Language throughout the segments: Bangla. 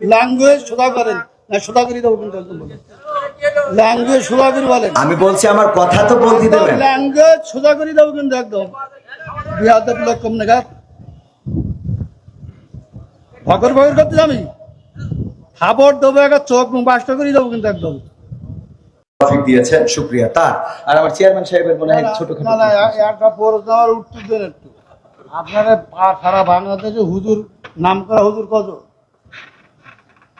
ল্যাঙ্গুয়েজ সোজা করেন আমি বলছি আমার কথা তো বলতে দেবেন। ল্যাঙ্গুয়েজ সোজা করে দেবো কিন্তু একদম। বিহার লোক কম নেগার ভগর ভগর করতে আমি খাবার দেবো একটা চোখ বাসটা করে দেবো কিন্তু একদম। টপিক দিয়েছেন শুক্রিয়া। তার আর আমার চেয়ারম্যান সাহেবের মনে হয় ছোট না না একটা প্রশ্ন আমার উত্তর দেন একটু। আপনারা সারা বাংলাদেশে হুজুর নাম করা হুজুর কত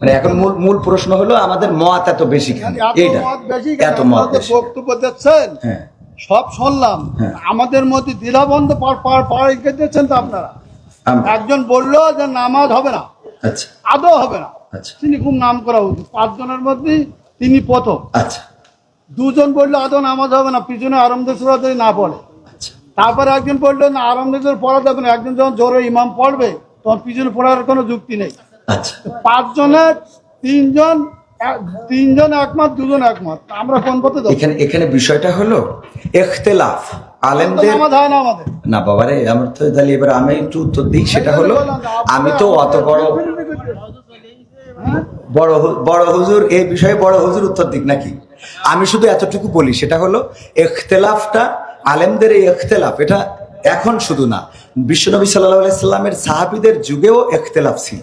মানে এখন মূল মূল প্রশ্ন হলো আমাদের মত এত বেশি কেন? এইটা এত মত বক্তব্য দিচ্ছেন। হ্যাঁ। সব শুনলাম। হ্যাঁ। আমাদের মধ্যে দ্বিধাবন্ধ পাড় দিচ্ছেন তো আপনারা। একজন বলল যে নামাজ হবে না। আচ্ছা। আদৌ হবে না। আচ্ছা। তিনি খুব নাম করা উচিত। পাঁচজনের মধ্যে তিনি প্রথম। আচ্ছা। দুজন বলল আদৌ নামাজ হবে না। পিছনে আরামদের সুরাত না পড়ে। আচ্ছা। তারপরে একজন বলল না আরামদের পড়া যাবে না। একজন যখন জোরে ইমাম পড়বে তখন পিছনে পড়ার কোনো যুক্তি নেই। আচ্ছা। তিনজন তিনজন একমত দুজন একমত। আমরা কোন পথে এখানে এখানে বিষয়টা হলো এখতেলাফ। আলেমদের না বাবারে আমার তো তাহলে এবার আমি একটু উত্তর দিই সেটা হলো আমি তো অত বড় বড় বড় হুজুর এই বিষয়ে বড় হুজুর উত্তর দিক নাকি? আমি শুধু এতটুকু বলি সেটা হলো এখতেলাফটা আলেমদের এই এখতেলাফ এটা এখন শুধু না। বিশ্বনবী সাল্লাহ সাল্লামের সাহাবিদের যুগেও এখতেলাফ ছিল।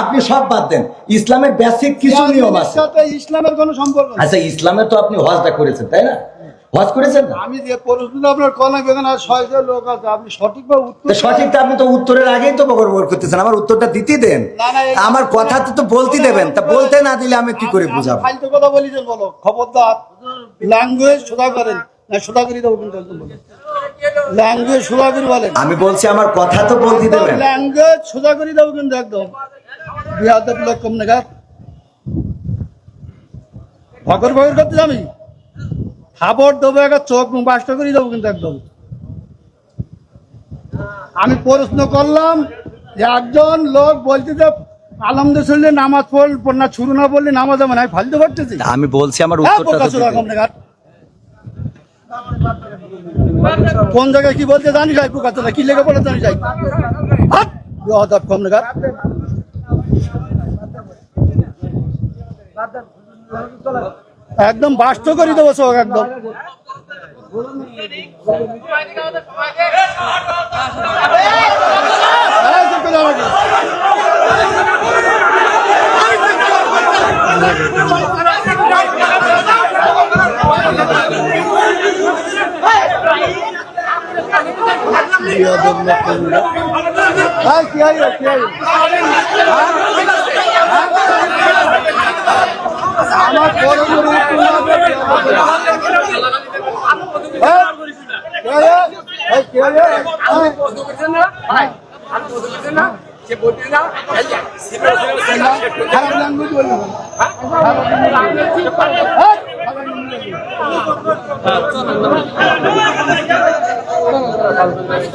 আপনি সব বাদ দেন। ইসলামের বেসিক কিছু নিয়ম আছে। ইসলামের কোনো সম্পর্ক আচ্ছা ইসলামে তো আপনি হজটা করেছেন তাই না? হজ করেছেন না? আমি যে প্রশ্নটা আপনার কলাম এখানে আর ছয়জন লোক আছে আপনি সঠিকভাবে উত্তর সঠিকটা আপনি তো উত্তরের আগেই তো বকর করতেছেন আমার উত্তরটা দিতে দেন। আমার কথা তো বলতে দেবেন তা বলতে না দিলে আমি কি করে বুঝাবো? ফালতু কথা বলি যে বলো খবরদার। ল্যাঙ্গুয়েজ সোজা করেন না সোজা করে দেবো কিন্তু একদম বলেন ল্যাঙ্গুয়েজ সোজা করে বলেন। আমি বলছি আমার কথা তো বলতে দেবেন। ল্যাঙ্গুয়েজ সোজা করে দেবো কিন্তু একদম। বিহার লোক কম নেগার ভগর ভগর করতে আমি খাবার দেবো একটা চোখ বাসটা করে দেবো কিন্তু একদম। আমি প্রশ্ন করলাম যে একজন লোক বলছে যে আলমদের শুনলে নামাজ পড় না শুরু না বললে নামাজ না। আমি ফালতু করতেছি আমি বলছি আমার হ্যাঁ, উত্তরটা তো বোকা চোদা দিতে কম নেগার। কোন জায়গায় কি বলতে জানি যাই পোকা চোদা, কি লেগে পড়ে জানি যাই! কম নেগার। একদম বাস্ত করে দেবো চোখ একদম এই, কম নেগার। এই, কি হইল, কি হইল? আমার বড় বড় উত্তর না দেবে, হ্যাঁ? কে রে? এই, কে রে? হ্যাঁ? খারাপ language না। খারাপ বলবি না। হ্যাঁ? খারাপ language বলবি না। হ্যাঁ, খারাপ- খারাপ কথা